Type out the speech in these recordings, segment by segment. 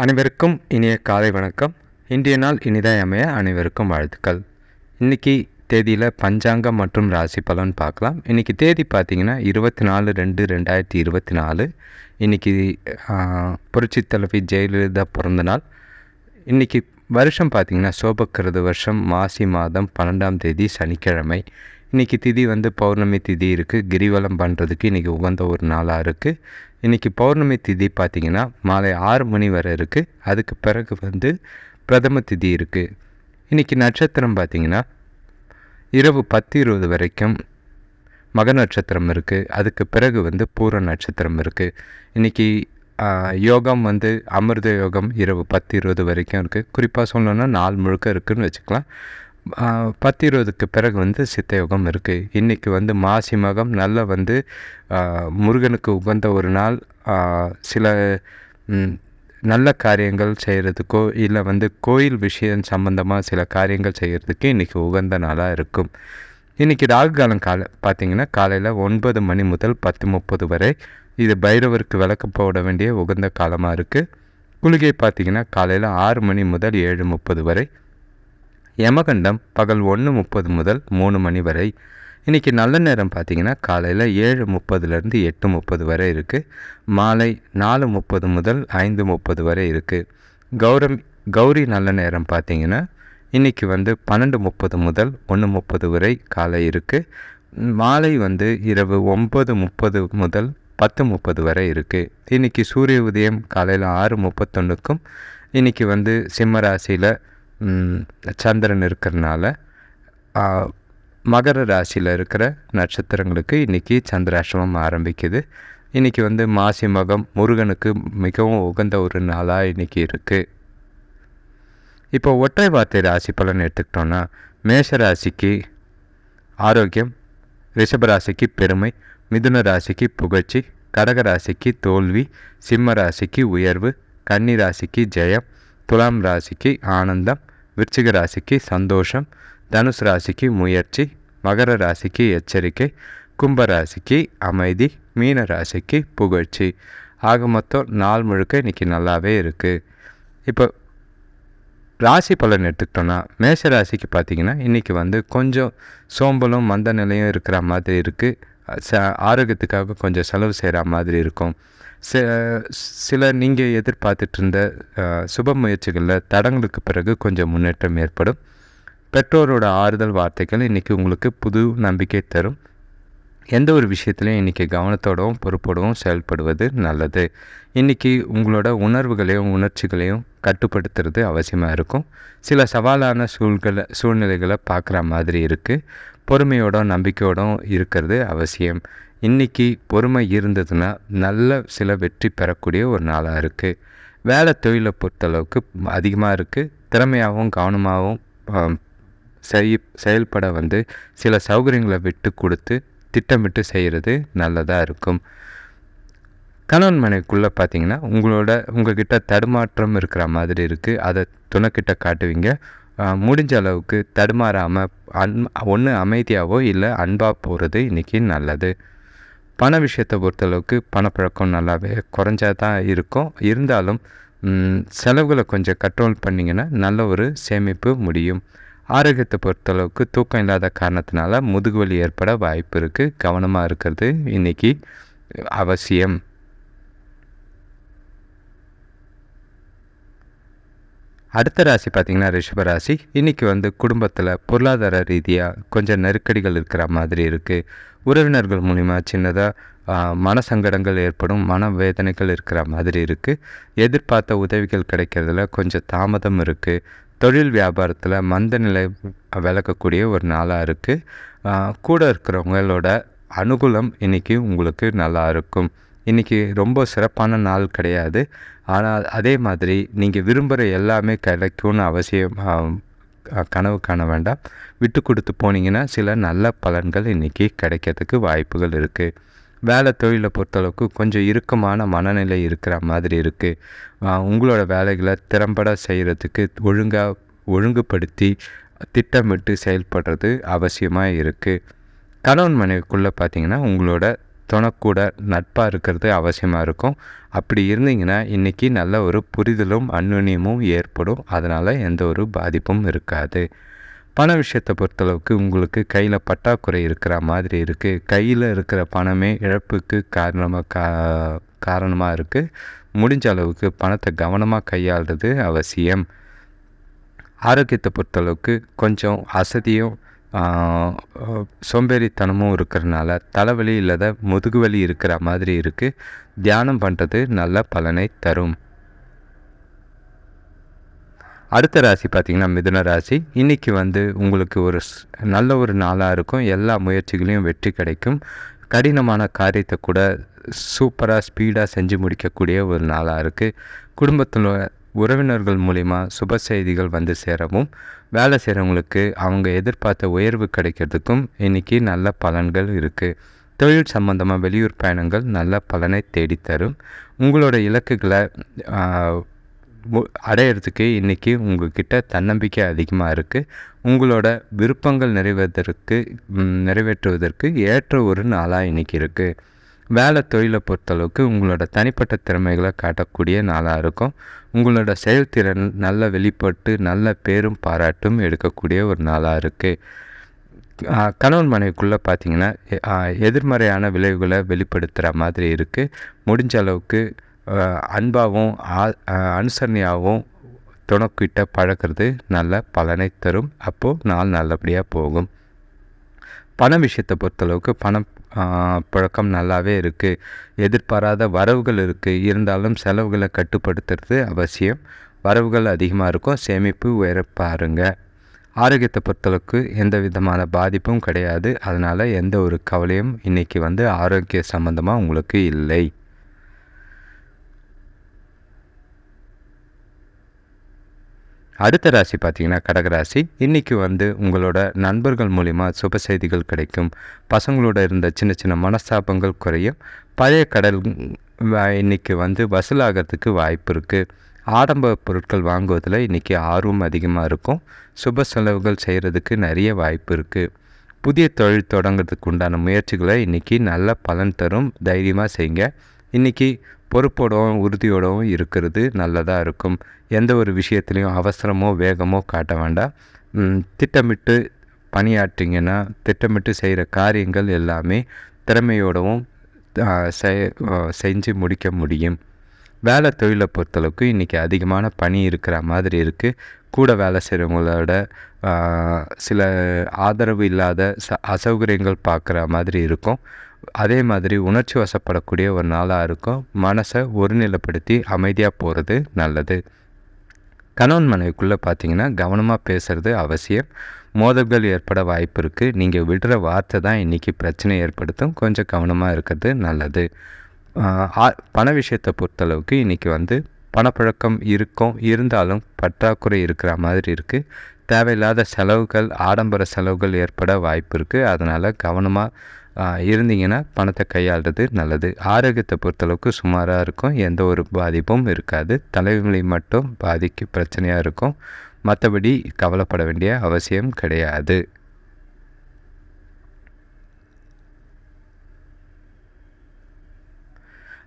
அனைவருக்கும் இனிய காலை வணக்கம். இன்றைய நாள் இனிதாய் அமைய அனைவருக்கும் வாழ்த்துக்கள். இன்றைக்கி தேதியில் பஞ்சாங்கம் மற்றும் ராசி பலன் பார்க்கலாம். இன்றைக்கி தேதி பார்த்திங்கன்னா இருபத்தி நாலு ரெண்டு ரெண்டாயிரத்தி இருபத்தி நாலு இன்றைக்கி புரட்சி தலைவி ஜெயலலிதா பிறந்த நாள். இன்றைக்கி வருஷம் பார்த்திங்கன்னா சோபக்கிருது வருஷம் மாசி மாதம் பன்னெண்டாம் தேதி சனிக்கிழமை. இன்றைக்கி திதி வந்து பௌர்ணமி திதி இருக்குது கிரிவலம் பண்ணுறதுக்கு இன்றைக்கி உகந்த ஒரு நாளாக இருக்குது இன்றைக்கி பௌர்ணமி திதி பார்த்திங்கன்னா மாலை ஆறு மணி வரை இருக்குது அதுக்கு பிறகு வந்து பிரதம திதி இருக்குது இன்றைக்கி நட்சத்திரம் பார்த்திங்கன்னா இரவு பத்து இருபது வரைக்கும் மக நட்சத்திரம் இருக்குது அதுக்கு பிறகு வந்து பூர நட்சத்திரம் இருக்குது இன்றைக்கி யோகம் வந்து அமிர்த யோகம் இரவு பத்து இருபது வரைக்கும் இருக்குது குறிப்பாக சொல்லணுன்னா நாள் முழுக்க இருக்குதுன்னு வச்சுக்கலாம். பத்து இருபதுக்கு பிறகு வந்து சித்தயோகம் இருக்குது இன்றைக்கி வந்து மாசி மகம் நல்ல வந்து முருகனுக்கு உகந்த ஒரு நாள். சில நல்ல காரியங்கள் செய்கிறதுக்கோ இல்லை வந்து கோயில் விஷயம் சம்மந்தமாக சில காரியங்கள் செய்கிறதுக்கு இன்றைக்கி உகந்த நாளாக இருக்கும். இன்றைக்கி ராகு காலம் காலை பார்த்திங்கன்னா காலையில் ஒன்பது மணி முதல் பத்து முப்பது வரை இது பைரவருக்கு விளக்கு போட வேண்டிய உகந்த காலமாக இருக்குது குளிகை பார்த்திங்கன்னா காலையில் ஆறு மணி முதல் ஏழு முப்பது வரை யமகண்டம் பகல் ஒன்று முப்பது முதல் மூணு மணி வரை. இன்றைக்கி நல்ல நேரம் பார்த்திங்கன்னா காலையில் ஏழு முப்பதுலேருந்து எட்டு முப்பது வரை இருக்குது மாலை நாலு முப்பது முதல் ஐந்து முப்பது வரை இருக்குது கௌரம் கௌரி நல்ல நேரம் பார்த்திங்கன்னா இன்றைக்கி வந்து பன்னெண்டு முப்பது முதல் ஒன்று முப்பது வரை காலை இருக்குது மாலை வந்து இரவு ஒம்பது முப்பது முதல் பத்து முப்பது வரை இருக்குது இன்றைக்கி சூரிய உதயம் காலையில் ஆறு முப்பத்தொன்றுக்கும் இன்றைக்கி வந்து சிம்ம ராசியில் சந்திரன் இருக்கிறனால மகர ராசியில் இருக்கிற நட்சத்திரங்களுக்கு இன்றைக்கி சந்திராசிரமம் ஆரம்பிக்குது. இன்றைக்கி வந்து மாசி மகம் முருகனுக்கு மிகவும் உகந்த ஒரு நாளாக இன்றைக்கி இருக்குது இப்போ ஒற்றை வார்த்தை ராசி பலன் எடுத்துக்கிட்டோன்னா மேஷ ராசிக்கு ஆரோக்கியம் ரிஷபராசிக்கு பெருமை மிதுன ராசிக்கு புகழ்ச்சி கடக ராசிக்கு தோல்வி சிம்ம ராசிக்கு உயர்வு கன்னி ராசிக்கு ஜெயம் துலாம் ராசிக்கு ஆனந்தம் விருச்சிக ராசிக்கு சந்தோஷம் தனுஷ் ராசிக்கு முயற்சி மகர ராசிக்கு எச்சரிக்கை கும்ப ராசிக்கு அமைதி மீன ராசிக்கு புகழ்ச்சி. ஆக மொத்தம் நாள் முழுக்க இன்றைக்கி நல்லாவே இருக்குது இப்போ ராசி பலன் எடுத்துக்கிட்டோன்னா மேஷ ராசிக்கு பார்த்திங்கன்னா இன்றைக்கி வந்து கொஞ்சம் சோம்பலும் மந்த நிலையும் இருக்கிற மாதிரி இருக்குது ச ஆரோக்கியத்துக்காக கொஞ்சம் செலவு செய்கிற மாதிரி இருக்கும். சில நீங்கள் எதிர்பார்த்துட்டு இருந்த சுப முயற்சிகளில் தடங்களுக்கு பிறகு கொஞ்சம் முன்னேற்றம் ஏற்படும். பெற்றோரோட ஆறுதல் வார்த்தைகள் இன்றைக்கி உங்களுக்கு புது நம்பிக்கை தரும். எந்த ஒரு விஷயத்துலையும் இன்றைக்கி கவனத்தோடவும் பொறுப்போடவும் செயல்படுவது நல்லது. இன்றைக்கி உங்களோட உணர்வுகளையும் உணர்ச்சிகளையும் கட்டுப்படுத்துறது அவசியமாக இருக்கும். சில சவாலான சூழ்களை சூழ்நிலைகளை பார்க்குற மாதிரி இருக்குது பொறுமையோடும் நம்பிக்கையோடும் இருக்கிறது அவசியம். இன்றைக்கி பொறுமை இருந்ததுன்னா நல்ல சில வெற்றி பெறக்கூடிய ஒரு நாளாக இருக்குது வேலை தொழிலை பொறுத்தளவுக்கு அதிகமாக இருக்குது திறமையாகவும் கவனமாகவும் செய் செயல்பட வந்து சில சௌகரியங்களை விட்டு கொடுத்து திட்டமிட்டு செய்கிறது நல்லதாக இருக்கும். கணவன் மனைவிக்குள்ளே பார்த்தீங்கன்னா உங்களோட உங்ககிட்ட தடுமாற்றம் இருக்கிற மாதிரி இருக்குது அதை துணைக்கிட்ட காட்டுவீங்க. முடிஞ்ச அளவுக்கு தடுமாறாமல் அன் ஒன்று அமைதியாகவோ இல்லை அன்பாக போகிறது இன்றைக்கி நல்லது. பண விஷயத்தை பொறுத்தளவுக்கு பணப்பழக்கம் நல்லாவே குறைஞ்சா தான் இருக்கும். இருந்தாலும் செலவுகளை கொஞ்சம் கண்ட்ரோல் பண்ணிங்கன்னா நல்ல ஒரு சேமிப்பு முடியும். ஆரோக்கியத்தை பொறுத்தளவுக்கு தூக்கம் இல்லாத காரணத்தினால முதுகுவலி ஏற்பட வாய்ப்பு இருக்குது கவனமாக இருக்கிறது இன்றைக்கி அவசியம். அடுத்த ராசி பார்த்திங்கன்னா ரிஷபராசி இன்றைக்கி வந்து குடும்பத்தில் பொருளாதார ரீதியாக கொஞ்சம் நெருக்கடிகள் இருக்கிற மாதிரி இருக்குது உறவினர்கள் மூலிமா சின்னதாக மனசங்கடங்கள் ஏற்படும் மன வேதனைகள் இருக்கிற மாதிரி இருக்குது எதிர்பார்த்த உதவிகள் கிடைக்கிறதுல கொஞ்சம் தாமதம் இருக்குது தொழில் வியாபாரத்தில் மந்த நிலை விளக்கக்கூடிய ஒரு நாளாக இருக்குது கூட இருக்கிறவங்களோட அனுகூலம் இன்றைக்கி உங்களுக்கு நல்லா இருக்கும். இன்றைக்கி ரொம்ப சிறப்பான நாள் கிடையாது. ஆனால் அதே மாதிரி நீங்கள் விரும்புகிற எல்லாமே கிடைக்கும்னு அவசியம் கனவு காண வேண்டாம். விட்டு கொடுத்து போனீங்கன்னா சில நல்ல பலன்கள் இன்றைக்கி கிடைக்கிறதுக்கு வாய்ப்புகள் இருக்குது வேலை தொழிலை பொறுத்தளவுக்கு கொஞ்சம் இறுக்கமான மனநிலை இருக்கிற மாதிரி இருக்குது உங்களோட வேலைகளை திறம்பட செய்கிறதுக்கு ஒழுங்காக ஒழுங்குபடுத்தி திட்டமிட்டு செயல்படுறது அவசியமாக இருக்குது கணவன் மனைவிக்குள்ளே பார்த்தீங்கன்னா உங்களோட துணக்கூட நட்பாக இருக்கிறது அவசியமாக இருக்கும். அப்படி இருந்தீங்கன்னா இன்றைக்கி நல்ல ஒரு புரிதலும் அந்யுன்யமும் ஏற்படும். அதனால் எந்த ஒரு பாதிப்பும் இருக்காது. பண விஷயத்தை பொறுத்தளவுக்கு உங்களுக்கு கையில் பற்றாக்குறை இருக்கிற மாதிரி இருக்குது கையில் இருக்கிற பணமே இழப்புக்கு காரணமாக கா காரணமாக இருக்குது முடிஞ்ச அளவுக்கு பணத்தை கவனமாக கையாளுறது அவசியம். ஆரோக்கியத்தை பொறுத்தளவுக்கு கொஞ்சம் அசதியும் சோம்பேறித்தனமும் இருக்கிறனால தலைவலி இல்லாத முதுகு வலி இருக்கிற மாதிரி இருக்குது தியானம் பண்ணுறது நல்ல பலனை தரும். அடுத்த ராசி பார்த்திங்கன்னா மிதுன ராசி. இன்றைக்கி வந்து உங்களுக்கு ஒரு நல்ல ஒரு நாளாக இருக்கும். எல்லா முயற்சிகளையும் வெற்றி கிடைக்கும். கடினமான காரியத்தை கூட சூப்பராக ஸ்பீடாக செஞ்சு முடிக்கக்கூடிய ஒரு நாளாக இருக்குது குடும்பத்தில் உறவினர்கள் மூலிமா சுப செய்திகள் வந்து சேரவும் வேலை செய்கிறவங்களுக்கு அவங்க எதிர்பார்த்த உயர்வு கிடைக்கிறதுக்கும் இன்றைக்கி நல்ல பலன்கள் இருக்குது தொழில் சம்பந்தமாக வெளியூர் பயணங்கள் நல்ல பலனை தேடித்தரும். உங்களோட இலக்குகளை அடையிறதுக்கு இன்றைக்கி உங்கள்கிட்ட தன்னம்பிக்கை அதிகமாக இருக்குது உங்களோட விருப்பங்கள் நிறைவேறதற்கு நிறைவேற்றுவதற்கு ஏற்ற ஒரு நாளாக இன்றைக்கி இருக்குது வேலை தொழிலை பொறுத்தளவுக்கு உங்களோட தனிப்பட்ட திறமைகளை காட்டக்கூடிய நாளாக இருக்கும். உங்களோட செயல்திறன் நல்ல வெளிப்பட்டு நல்ல பேரும் பாராட்டும் எடுக்கக்கூடிய ஒரு நாளாக இருக்குது கணவன் மனைவிக்குள்ளே பார்த்தீங்கன்னா எதிர்மறையான விளைவுகளை வெளிப்படுத்துகிற மாதிரி இருக்குது முடிஞ்ச அளவுக்கு அன்பாகவும் அனுசரணையாகவும் துணக்கிட்ட பழக்கிறது நல்ல பலனை தரும். அப்போது நாள் நல்லபடியாக போகும். பண விஷயத்தை பொறுத்தளவுக்கு பணம் பழக்கம் நல்லாவே இருக்குது எதிர்பாராத வரவுகள் இருக்குது இருந்தாலும் செலவுகளை கட்டுப்படுத்துறது அவசியம். வரவுகள் அதிகமாக இருக்கும் சேமிப்பு உயர பாருங்க. ஆரோக்கியத்தை பொறுத்தளவுக்கு எந்த விதமான பாதிப்பும் கிடையாது. அதனால் எந்த ஒரு கவலையும் இன்றைக்கி வந்து ஆரோக்கிய சம்மந்தமாக உங்களுக்கு இல்லை. அடுத்த ராசி பார்த்தீங்கன்னா கடகராசி. இன்றைக்கி வந்து உங்களோட நண்பர்கள் மூலிமா சுப செய்திகள் கிடைக்கும். பசங்களோட இருந்த சின்ன சின்ன மனஸ்தாபங்கள் குறையும். பழைய கடல் இன்றைக்கி வந்து வசூலாகிறதுக்கு வாய்ப்பு இருக்குது ஆடம்பர பொருட்கள் வாங்குவதில் இன்றைக்கி ஆர்வம் அதிகமாக இருக்கும். சுப செலவுகள் செய்கிறதுக்கு நிறைய வாய்ப்பு இருக்குது புதிய தொழில் தொடங்கிறதுக்கு உண்டான முயற்சிகளை இன்றைக்கி நல்ல பலன் தரும். தைரியமாக செய்யுங்க. இன்றைக்கி பொறுப்போடவும் உறுதியோடவும் இருக்கிறது. நல்லதாக இருக்கும். எந்த ஒரு விஷயத்துலையும் அவசரமோ வேகமோ காட்ட வேண்டாம். திட்டமிட்டு பணியாற்றிங்கன்னா திட்டமிட்டு செய்கிற காரியங்கள் எல்லாமே திறமையோடவும் செஞ்சு முடிக்க முடியும். வேலை தொழிலை பொறுத்தளவுக்கு இன்றைக்கி அதிகமான பணி இருக்கிற மாதிரி இருக்குது கூட வேலை செய்கிறவங்களோட சில ஆதரவு இல்லாத ச அசௌகரியங்கள் பார்க்குற மாதிரி இருக்கும். அதே மாதிரி உணர்ச்சி வசப்படக்கூடிய ஒரு நாளாக இருக்கும். மனசை ஒருநிலைப்படுத்தி அமைதியாக போகிறது நல்லது. கணவன் மனைவிக்குள்ளே பார்த்தீங்கன்னா கவனமாக பேசுகிறது அவசியம். மோதல்கள் ஏற்பட வாய்ப்பு இருக்குது நீங்கள் விடுற வார்த்தை தான் இன்றைக்கி பிரச்சனை ஏற்படுத்தும். கொஞ்சம் கவனமாக இருக்கிறது நல்லது. பண விஷயத்தை பொறுத்தளவுக்கு இன்றைக்கி வந்து பணப்பழக்கம் இருக்கும். இருந்தாலும் பற்றாக்குறை இருக்கிற மாதிரி இருக்குது தேவையில்லாத செலவுகள் ஆடம்பர செலவுகள் ஏற்பட வாய்ப்பு இருக்குது அதனால் கவனமாக இருந்தீங்கன்னா பணத்தை கையாளுறது நல்லது. ஆரோக்கியத்தை பொறுத்தளவுக்கு சுமாராக இருக்கும். எந்த ஒரு பாதிப்பும் இருக்காது. தலைவலி மட்டும் பாதிக்கு பிரச்சனையாக இருக்கும். மற்றபடி கவலைப்பட வேண்டிய அவசியம் கிடையாது.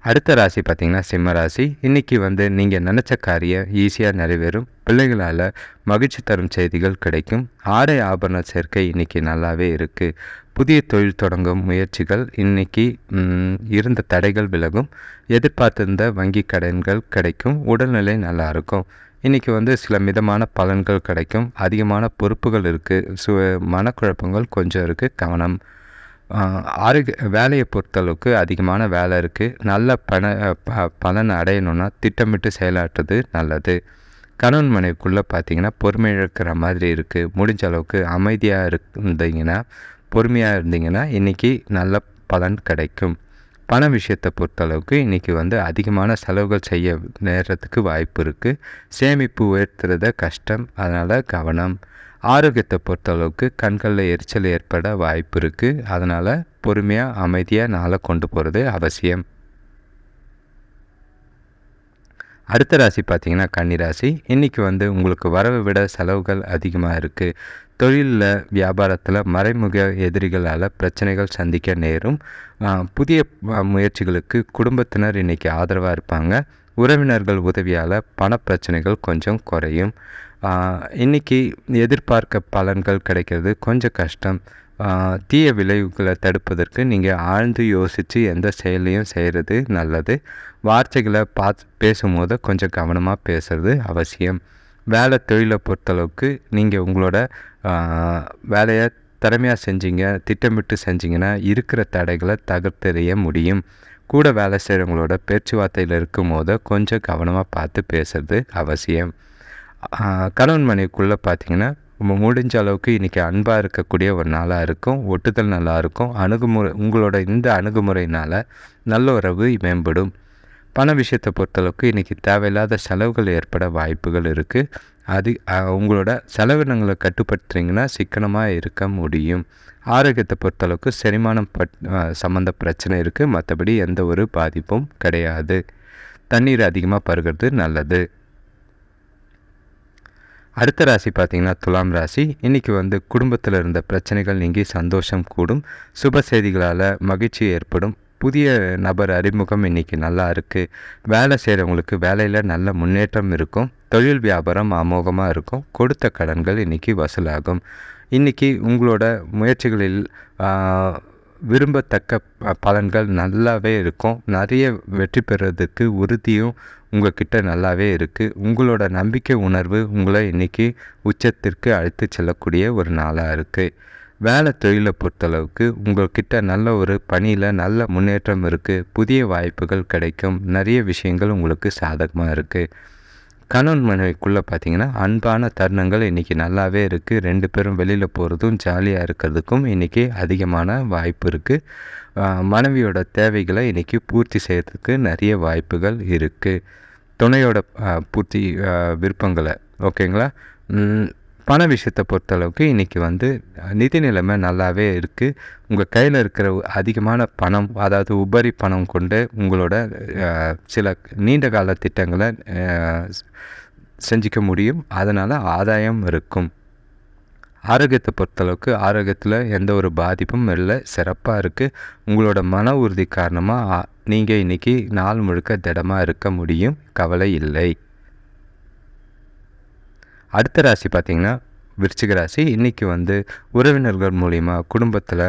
அடுத்த ராசி பார்த்திங்கன்னா சிம்ம ராசி. இன்றைக்கி வந்து நீங்கள் நினச்ச காரியம் ஈஸியாக நிறைவேறும். பிள்ளைகளால் மகிழ்ச்சி தரும் செய்திகள் கிடைக்கும். ஆடை ஆபரண சேர்க்கை இன்றைக்கி நல்லாவே இருக்குது புதிய தொழில் தொடங்கும் முயற்சிகள் இன்றைக்கி இருந்த தடைகள் விலகும். எதிர்பார்த்திருந்த வங்கி கடன்கள் கிடைக்கும். உடல்நிலை நல்லாயிருக்கும் இன்றைக்கி வந்து சில மிதமான பலன்கள் கிடைக்கும். அதிகமான பொறுப்புகள் இருக்குது சு மனக்குழப்பங்கள் கொஞ்சம் இருக்குது கவனம். ஆரோக்கிய வேலையை பொறுத்தளவுக்கு அதிகமான வேலை இருக்குது நல்ல பண ப பலன் அடையணுன்னா திட்டமிட்டு செயலாற்றுறது நல்லது. கணவன் மனைவிக்குள்ளே பார்த்தீங்கன்னா பொறுமை இழக்கிற மாதிரி இருக்குது முடிஞ்ச அளவுக்கு அமைதியாக இருந்தீங்கன்னா பொறுமையாக இருந்தீங்கன்னா இன்றைக்கி நல்ல பலன் கிடைக்கும். பண விஷயத்தை பொறுத்தளவுக்கு இன்றைக்கி வந்து அதிகமான செலவுகள் செய்ய நேரத்துக்கு வாய்ப்பு இருக்குது சேமிப்பு உயர்த்துறத கஷ்டம் அதனால் கவனம். ஆரோக்கியத்தை பொறுத்தளவுக்கு கண்களில் எரிச்சல் ஏற்பட வாய்ப்பு இருக்குது அதனால் பொறுமையாக அமைதியாக நாளை கொண்டு போகிறது அவசியம். அடுத்த ராசி பார்த்திங்கன்னா கன்னிராசி இன்றைக்கி வந்து உங்களுக்கு வரவை விட செலவுகள் அதிகமாக இருக்குது தொழிலில் வியாபாரத்தில் மறைமுக எதிரிகளால் பிரச்சனைகள் சந்திக்க நேரும். புதிய முயற்சிகளுக்கு குடும்பத்தினர் இன்றைக்கி ஆதரவாக இருப்பாங்க. உறவினர்கள் உதவியால் பணப்பிரச்சனைகள் கொஞ்சம் குறையும். இன்றைக்கி எதிர்பார்க்க பலன்கள் கிடைக்கிறது. கொஞ்சம் கஷ்டம். தீய விளைவுகளை தடுப்பதற்கு நீங்கள் ஆழ்ந்து யோசித்து எந்த செயலையும் செய்கிறது நல்லது. வார்த்தைகளை பார்த்து பேசும்போது கொஞ்சம் கவனமாக பேசுகிறது அவசியம். வேலை தொழிலை பொறுத்தளவுக்கு நீங்கள் உங்களோட வேலையை திறமையாக செஞ்சீங்க திட்டமிட்டு செஞ்சிங்கன்னா இருக்கிற தடைகளை தகர்த்தெறிய முடியும். கூட வேலை செய்கிறவங்களோட பேச்சுவார்த்தையில் இருக்கும் போது கொஞ்சம் கவனமாக பார்த்து பேசுறது அவசியம். கணவன் மனைவிக்குள்ளே பார்த்தீங்கன்னா முடிஞ்ச அளவுக்கு இன்றைக்கி அன்பாக இருக்கக்கூடிய ஒரு நாளாக இருக்கும் ஒட்டுதல் நல்லாயிருக்கும் அணுகுமுறை உங்களோட இந்த அணுகுமுறையினால் நல்ல உறவு மேம்படும். பண விஷயத்தை பொறுத்தளவுக்கு இன்றைக்கி தேவையில்லாத செலவுகள் ஏற்பட வாய்ப்புகள் இருக்குது அது உங்களோட செலவினங்களை கட்டுப்படுத்துறீங்கன்னா சிக்கனமாக இருக்க முடியும். ஆரோக்கியத்தை பொறுத்தளவுக்கு செரிமானம் பட் சம்மந்த பிரச்சனை இருக்குது மற்றபடி எந்த ஒரு பாதிப்பும் கிடையாது. தண்ணீர் அதிகமாக பருகிறது நல்லது. அடுத்த ராசி பார்த்திங்கன்னா துலாம் ராசி. இன்றைக்கி வந்து குடும்பத்தில் இருந்த பிரச்சனைகள் நீங்கி சந்தோஷம் கூடும். சுப செய்திகளால் மகிழ்ச்சி ஏற்படும். புதிய நபர் அறிமுகம் இன்றைக்கி நல்லா இருக்குது வேலை செய்கிறவங்களுக்கு வேலையில் நல்ல முன்னேற்றம் இருக்கும். தொழில் வியாபாரம் அமோகமாக இருக்கும். கொடுத்த கடன்கள் இன்றைக்கி வசூலாகும். இன்றைக்கி உங்களோட முயற்சிகளில் விரும்பத்தக்க பலன்கள் நல்லாவே இருக்கும். நிறைய வெற்றி பெறுறதுக்கு உறுதியும் உங்கள்கிட்ட நல்லாவே இருக்குது உங்களோட நம்பிக்கை உணர்வு உங்களை இன்றைக்கி உச்சத்திற்கு அழைத்து செல்லக்கூடிய ஒரு நாளாக இருக்குது வேலை தொழிலை பொறுத்தளவுக்கு உங்கள்கிட்ட நல்ல ஒரு பணியில் நல்ல முன்னேற்றம் இருக்குது புதிய வாய்ப்புகள் கிடைக்கும். நிறைய விஷயங்கள் உங்களுக்கு சாதகமாக இருக்குது கணவன் மனைவிக்குள்ளே பார்த்தீங்கன்னா அன்பான தருணங்கள் இன்றைக்கி நல்லாவே இருக்குது ரெண்டு பேரும் வெளியில் போகிறதும் ஜாலியாக இருக்கிறதுக்கும் இன்றைக்கி அதிகமான வாய்ப்பு இருக்குது மனைவியோட தேவைகளை இன்றைக்கி பூர்த்தி செய்கிறதுக்கு நிறைய வாய்ப்புகள் இருக்குது துணையோட பூர்த்தி விருப்பங்களை ஓகேங்களா? பண விஷயத்தை பொறுத்தளவுக்கு இன்றைக்கி வந்து நிதி நிலைமை நல்லாவே இருக்குது உங்கள் கையில் இருக்கிற அதிகமான பணம் அதாவது உபரி பணம் கொண்டு உங்களோட சில நீண்ட கால திட்டங்களை செஞ்சிக்க முடியும். அதனால் ஆதாயம் இருக்கும். ஆரோக்கியத்தை பொறுத்தளவுக்கு ஆரோக்கியத்தில் எந்த ஒரு பாதிப்பும் இல்லை சிறப்பாக இருக்குது உங்களோட மன உறுதி காரணமாக நீங்கள் இன்றைக்கி நாள் முழுக்க திடமாக இருக்க முடியும். கவலை இல்லை. அடுத்த ராசி பார்த்திங்கன்னா விருச்சிக ராசி. இன்றைக்கி வந்து உறவினர்கள் மூலிமா குடும்பத்தில்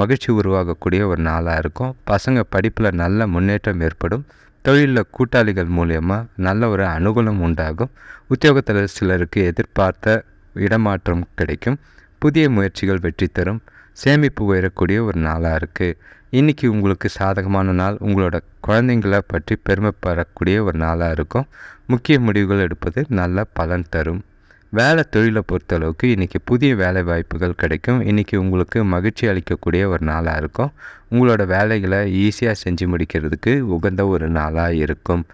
மகிழ்ச்சி உருவாகக்கூடிய ஒரு நாளாக இருக்கும். பசங்க படிப்பில் நல்ல முன்னேற்றம் ஏற்படும். தொழிலில் கூட்டாளிகள் மூலியமாக நல்ல ஒரு அனுகூலம் உண்டாகும். உத்தியோகத்தில் சிலருக்கு எதிர்பார்த்த இடமாற்றம் கிடைக்கும். புதிய முயற்சிகள் வெற்றி தரும். சேமிப்பு உயரக்கூடிய ஒரு நாளாக இருக்குது இன்றைக்கி உங்களுக்கு சாதகமான நாள். உங்களோட குழந்தைங்களை பற்றி பெருமைப்படக்கூடிய ஒரு நாளாக இருக்கும். முக்கிய முடிவுகள் எடுப்பது நல்ல பலன் தரும். வேலை தொழிலை பொறுத்தளவுக்கு இன்றைக்கி புதிய வேலை வாய்ப்புகள் கிடைக்கும். இன்றைக்கி உங்களுக்கு மகிழ்ச்சி அளிக்கக்கூடிய ஒரு நாளாக இருக்கும். உங்களோட வேலைகளை ஈஸியாக செஞ்சு முடிக்கிறதுக்கு உகந்த ஒரு நாளாக இருக்கும்.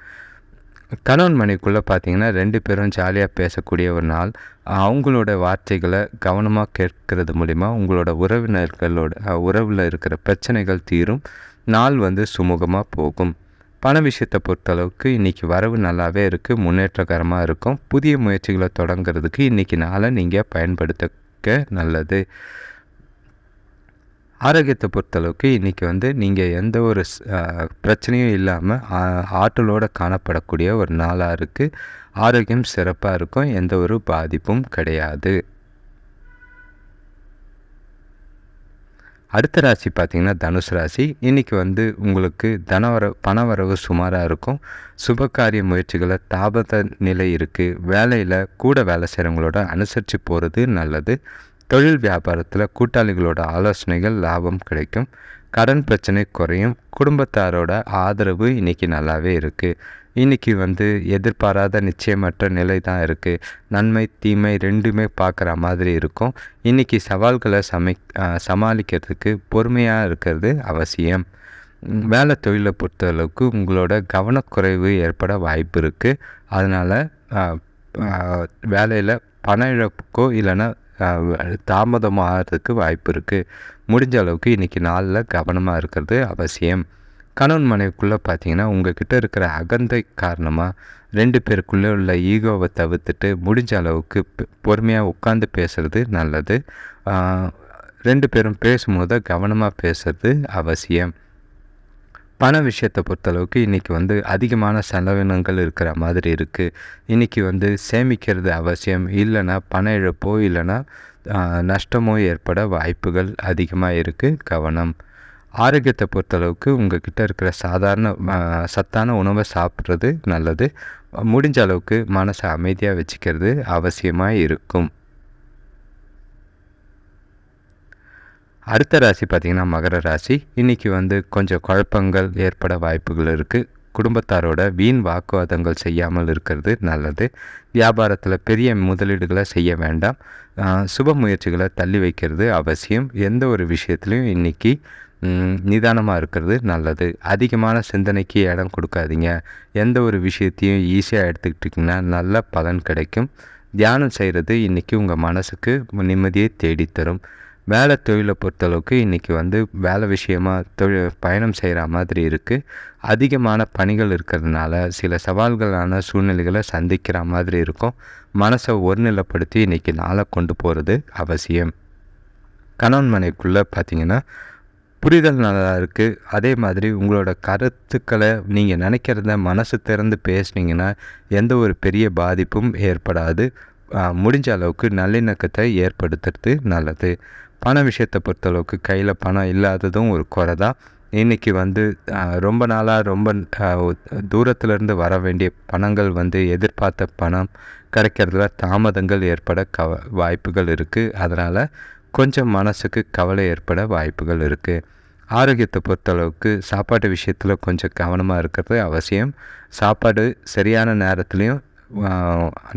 கணவன் மனைவிக்குள்ளே பார்த்தீங்கன்னா ரெண்டு பேரும் ஜாலியாக பேசக்கூடிய ஒரு நாள். அவங்களோட வார்த்தைகளை கவனமாக கேட்கறது மூலிமா உங்களோட உறவினர்களோட உறவில் இருக்கிற பிரச்சனைகள் தீரும். நாள் வந்து சுமூகமாக போகும். பண விஷயத்தை பொறுத்தளவுக்கு இன்றைக்கி வரவு நல்லாவே இருக்குது முன்னேற்றகரமாக இருக்கும். புதிய முயற்சிகளை தொடங்கிறதுக்கு இன்றைக்கி நாளை நீங்கள் பயன்படுத்திக்க நல்லது. ஆரோக்கியத்தை பொறுத்தளவுக்கு இன்றைக்கி வந்து நீங்கள் எந்த ஒரு பிரச்சனையும் இல்லாமல் ஆற்றலோடு காணப்படக்கூடிய ஒரு நாளாக இருக்குது ஆரோக்கியம் சிறப்பாக இருக்கும். எந்த ஒரு பாதிப்பும் கிடையாது. அடுத்த ராசி பார்த்திங்கன்னா தனுசு ராசி. இன்றைக்கி வந்து உங்களுக்கு தனவர பணவரவு சுமாராக இருக்கும். சுபகாரிய முயற்சிகளை தாபத நிலை இருக்குது வேலையில் கூட வேலை செய்கிறவங்களோட அனுசரித்து போகிறது நல்லது. தொழில் வியாபாரத்தில் கூட்டாளிகளோட ஆலோசனைகள் லாபம் கிடைக்கும். கடன் பிரச்சனை குறையும். குடும்பத்தாரோட ஆதரவு இன்றைக்கி நல்லாவே இருக்குது இன்றைக்கி வந்து எதிர்பாராத நிச்சயமற்ற நிலை தான் இருக்குது நன்மை தீமை ரெண்டுமே பார்க்குற மாதிரி இருக்கும். இன்றைக்கி சவால்களை சமை சமாளிக்கிறதுக்கு பொறுமையாக இருக்கிறது அவசியம். வேலை தொழிலை பொறுத்தளவுக்கு உங்களோட கவனக்குறைவு ஏற்பட வாய்ப்பு இருக்குது அதனால் வேலையில் பண இழப்புக்கோ இல்லைன்னா தாமதமாகிறதுக்கு வாய்ப்பு இருக்குது முடிஞ்ச அளவுக்கு இன்றைக்கி நாளில் கவனமாக இருக்கிறது அவசியம். கணவன் மனைவிக்குள்ளே பார்த்தீங்கன்னா உங்ககிட்ட இருக்கிற அகந்தை காரணமாக ரெண்டு பேருக்குள்ளே உள்ள ஈகோவை தவிர்த்துட்டு முடிஞ்ச அளவுக்கு பொறுமையாக உட்காந்து பேசுகிறது நல்லது. ரெண்டு பேரும் பேசும்போது கவனமாக பேசுறது அவசியம். பண விஷயத்தை பொறுத்தளவுக்கு இன்றைக்கி வந்து அதிகமான செலவினங்கள் இருக்கிற மாதிரி இருக்குது இன்றைக்கி வந்து சேமிக்கிறது அவசியம். இல்லைன்னா பண இழப்போ இல்லைன்னா நஷ்டமோ ஏற்பட வாய்ப்புகள் அதிகமாக இருக்குது கவனம். ஆரோக்கியத்தை பொறுத்தளவுக்கு உங்கள் கிட்டே இருக்கிற சாதாரண சத்தான உணவை சாப்பிட்றது நல்லது. முடிஞ்ச அளவுக்கு மனசை அமைதியாக வச்சுக்கிறது அவசியமாக இருக்கும். அடுத்த ராசி பார்த்திங்கன்னா மகர ராசி. இன்றைக்கி வந்து கொஞ்சம் குழப்பங்கள் ஏற்பட வாய்ப்புகள் இருக்குது குடும்பத்தாரோட வீண் வாக்குவாதங்கள் செய்யாமல் இருக்கிறது நல்லது. வியாபாரத்தில் பெரிய முதலீடுகளை செய்ய வேண்டாம். சுப முயற்சிகளை தள்ளி வைக்கிறது அவசியம். எந்த ஒரு விஷயத்துலையும் இன்றைக்கி நிதானமாக இருக்கிறது நல்லது. அதிகமான சிந்தனைக்கு இடம் கொடுக்காதீங்க. எந்த ஒரு விஷயத்தையும் ஈஸியாக எடுத்துக்கிட்டிங்கன்னா நல்ல பலன் கிடைக்கும். தியானம் செய்கிறது இன்றைக்கி உங்கள் மனசுக்கு நிம்மதியை தேடித்தரும். வேலை தொழிலை பொறுத்தளவுக்கு இன்றைக்கி வந்து வேலை விஷயமாக தொழில் பயணம் செய்கிற மாதிரி இருக்குது அதிகமான பணிகள் இருக்கிறதுனால சில சவால்களான சூழ்நிலைகளை சந்திக்கிற மாதிரி இருக்கும். மனசை ஒருநிலைப்படுத்தி இன்றைக்கி நாளை கொண்டு போகிறது அவசியம். கணவன் மனைக்குள்ளே பார்த்திங்கன்னா புரிதல் நல்லா இருக்குது அதே மாதிரி உங்களோட கருத்துக்களை நீங்கள் நினைக்கிறத மனசு திறந்து பேசுனீங்கன்னா எந்த ஒரு பெரிய பாதிப்பும் ஏற்படாது. முடிஞ்ச அளவுக்கு நல்லிணக்கத்தை ஏற்படுத்துறது நல்லது. பண விஷயத்தை பொறுத்தளவுக்கு கையில் பணம் இல்லாததும் ஒரு குறை தான். இன்றைக்கி வந்து ரொம்ப நாளாக ரொம்ப தூரத்துலேருந்து வர வேண்டிய பணங்கள் வந்து எதிர்பார்த்த பணம் கிடைக்கிறதுல தாமதங்கள் ஏற்பட கவ வாய்ப்புகள் இருக்குது அதனால் கொஞ்சம் மனசுக்கு கவலை ஏற்பட வாய்ப்புகள் இருக்குது ஆரோக்கியத்தை பொறுத்தளவுக்கு சாப்பாட்டு விஷயத்தில் கொஞ்சம் கவனமாக இருக்கிறது அவசியம். சாப்பாடு சரியான நேரத்துலையும்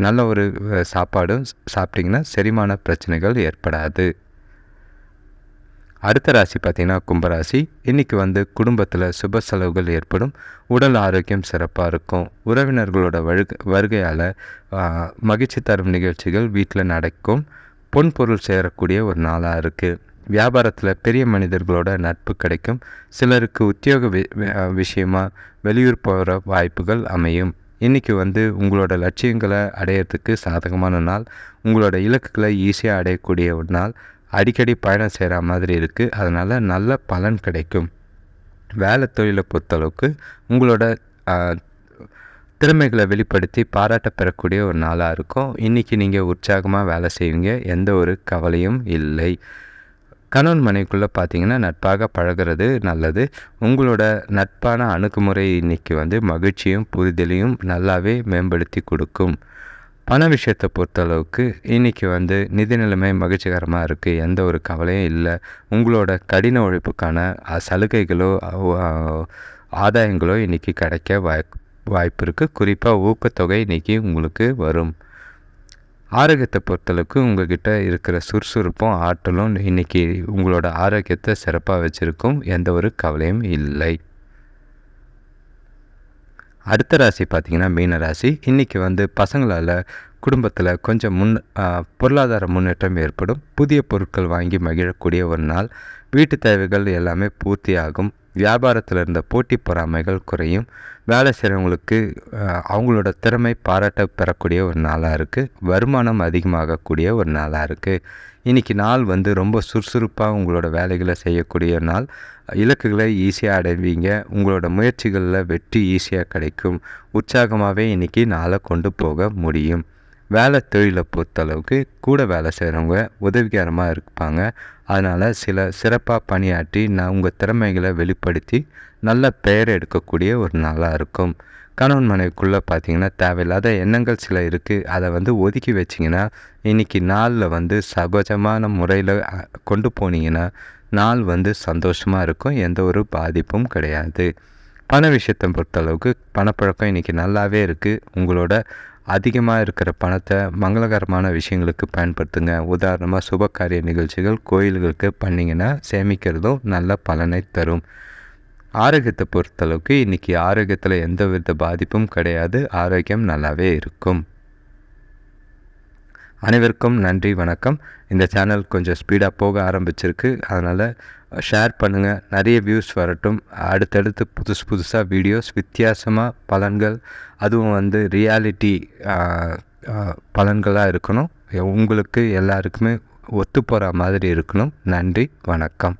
நல்ல ஒரு சாப்பாடும் சாப்பிட்டிங்கன்னா செரிமான பிரச்சனைகள் ஏற்படாது. அடுத்த ராசி பார்த்திங்கன்னா கும்பராசி. இன்றைக்கி வந்து குடும்பத்தில் சுப செலவுகள் ஏற்படும். உடல் ஆரோக்கியம் சிறப்பாக இருக்கும். உறவினர்களோட வழு வருகையால் மகிழ்ச்சி தரும் நிகழ்ச்சிகள் வீட்டில் நடக்கும். பொன் பொருள் சேரக்கூடிய ஒரு நாளாக இருக்குது வியாபாரத்தில் பெரிய மனிதர்களோட நட்பு கிடைக்கும். சிலருக்கு உத்தியோக விஷயமாக வெளியூர் போகிற வாய்ப்புகள் அமையும். இன்றைக்கி வந்து உங்களோட லட்சியங்களை அடையிறதுக்கு சாதகமான நாள். உங்களோட இலக்குகளை ஈஸியாக அடையக்கூடிய ஒரு நாள். அடிக்கடி பயணம் செய்கிற மாதிரி இருக்குது அதனால் நல்ல பலன் கிடைக்கும். வேலை தொழிலை பொறுத்தளவுக்கு உங்களோட திறமைகளை வெளிப்படுத்தி பாராட்ட பெறக்கூடிய ஒரு நாளாக இருக்கும். இன்றைக்கி நீங்கள் உற்சாகமாக வேலை செய்வீங்க. எந்த ஒரு கவலையும் இல்லை. கணவன் மனைக்குள்ளே பார்த்தீங்கன்னா நட்பாக பழகிறது நல்லது. உங்களோட நட்பான அணுகுமுறை இன்றைக்கி வந்து மகிழ்ச்சியும் புரிதலையும் நல்லாவே மேம்படுத்தி கொடுக்கும். பண விஷயத்தை பொறுத்தளவுக்கு இன்றைக்கி வந்து நிதி நிலைமை மகிழ்ச்சிகரமாக இருக்குது எந்த ஒரு கவலையும் இல்லை. உங்களோட கடின உழைப்புக்கான சலுகைகளோ ஆதாயங்களோ இன்றைக்கி கிடைக்க வாய் வாய்ப்பு இருக்குது குறிப்பாக ஊக்கத்தொகை இன்றைக்கி உங்களுக்கு வரும். ஆரோக்கியத்தை பொறுத்தளவுக்கு உங்கள்கிட்ட இருக்கிற சுறுசுறுப்பும் ஆற்றலும் இன்றைக்கி உங்களோட ஆரோக்கியத்தை சிறப்பாக வச்சுருக்கும். எந்த ஒரு கவலையும் இல்லை. அடுத்த ராசி பார்த்திங்கன்னா மீன ராசி. இன்றைக்கி வந்து பசங்களால் குடும்பத்தில் கொஞ்சம் முன் பொருளாதார முன்னேற்றம் ஏற்படும். புதிய பொருட்கள் வாங்கி மகிழக்கூடிய ஒரு நாள். வீட்டு தேவைகள் எல்லாமே பூர்த்தியாகும். வியாபாரத்தில் இருந்த போட்டி பொறாமைகள் குறையும். வேலை செய்கிறவங்களுக்கு அவங்களோட திறமை பாராட்ட பெறக்கூடிய ஒரு நாளாக இருக்குது வருமானம் அதிகமாகக்கூடிய ஒரு நாளாக இருக்குது இன்றைக்கி நாள் வந்து ரொம்ப சுறுசுறுப்பாக உங்களோட வேலைகளை செய்யக்கூடிய நாள். இலக்குகளை ஈஸியாக அடைவீங்க. உங்களோட முயற்சிகளில் வெற்றி ஈஸியாக கிடைக்கும். உற்சாகமாகவே இன்றைக்கி நாளை கொண்டு போக முடியும். வேலை தொழிலை பொறுத்தளவுக்கு கூட வேலை செய்கிறவங்க உதவிகரமாக இருப்பாங்க. அதனால் சில சிறப்பாக பணியாற்றி நான் உங்கள் திறமைகளை வெளிப்படுத்தி நல்ல பெயர் எடுக்கக்கூடிய ஒரு நாளாக இருக்கும். கணவன் மனைவிக்குள்ளே பார்த்தீங்கன்னா தேவையில்லாத எண்ணங்கள் சில இருக்குது அதை வந்து ஒதுக்கி வச்சிங்கன்னா இன்றைக்கி நாளில் வந்து சகஜமான முறையில் கொண்டு போனீங்கன்னா நாள் வந்து சந்தோஷமாக இருக்கும். எந்த ஒரு பாதிப்பும் கிடையாது. பண விஷயத்தை பொறுத்தளவுக்கு பணப்பழக்கம் இன்றைக்கி நல்லாவே இருக்குது உங்களோட அதிகமாக இருக்கிற பணத்தை மங்களகரமான விஷயங்களுக்கு பயன்படுத்துங்க. உதாரணமாக சுபகாரிய நிகழ்ச்சிகள் கோயில்களுக்கு பண்ணிங்கன்னா சேமிக்கிறதும் நல்ல பலனை தரும். ஆரோக்கியத்தை பொறுத்தளவுக்கு இன்றைக்கி ஆரோக்கியத்தில் எந்த வித பாதிப்பும் கிடையாது. ஆரோக்கியம் நல்லாவே இருக்கும். அனைவருக்கும் நன்றி வணக்கம். இந்த சேனல் கொஞ்சம் ஸ்பீடாக போக ஆரம்பிச்சிருக்கு. அதனால் ஷேர் பண்ணுங்கள் நிறைய வியூஸ் வரட்டும். அடுத்தடுத்து புதுசு புதுசாக வீடியோஸ் வித்தியாசமாக பலன்கள் அதுவும் வந்து ரியாலிட்டி பலன்களாக இருக்கணும். உங்களுக்கு எல்லாருக்குமே ஒத்து போகிற மாதிரி இருக்கணும். நன்றி வணக்கம்.